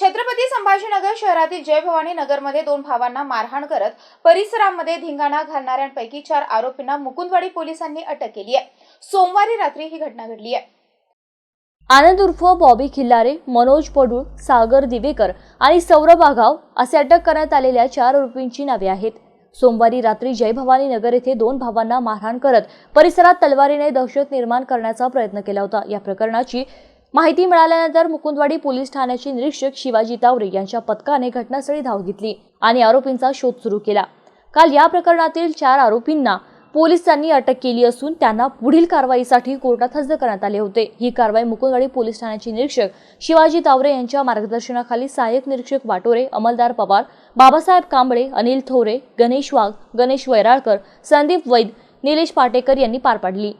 छत्रपती संभाजीनगर शहरातील जय भवानी नगरमध्ये दोन भावांना मारहाण करत परिसरामध्ये धिंगाणा घालणाऱ्यांपैकी चार आरोपींना मुकुंदवाडी पोलिसांनी अटक केली आहे. सोमवारी रात्री ही घटना घडली आहे. आनंद उर्फ बॉबी खिल्लारे मनोज पडूळ सागर दिवेकर आणि सौरभ आघाव असे अटक करण्यात आलेल्या चार आरोपींची नावे आहेत. सोमवारी रात्री जय भवानी नगर येथे दोन भावांना मारहाण करत परिसरात तलवारीने दहशत निर्माण करण्याचा प्रयत्न केला होता. या प्रकरणाची माहिती मिळाल्यानंतर मुकुंदवाडी पोलीस ठाण्याचे निरीक्षक शिवाजी तावरे यांच्या पथकाने घटनास्थळी धाव घेतली आणि आरोपींचा शोध सुरू केला. काल या प्रकरणातील चार आरोपींना पोलिसांनी अटक केली असून त्यांना पुढील कारवाईसाठी कोर्टात हजर करण्यात आले होते. ही कारवाई मुकुंदवाडी पोलीस ठाण्याचे निरीक्षक शिवाजी तावरे यांच्या मार्गदर्शनाखाली सहाय्यक निरीक्षक वाटोरे अमलदार पवार बाबासाहेब कांबळे अनिल थोरे गणेश वाघ गणेश वैराळकर संदीप वैद निलेश पाटेकर यांनी पार पाडली.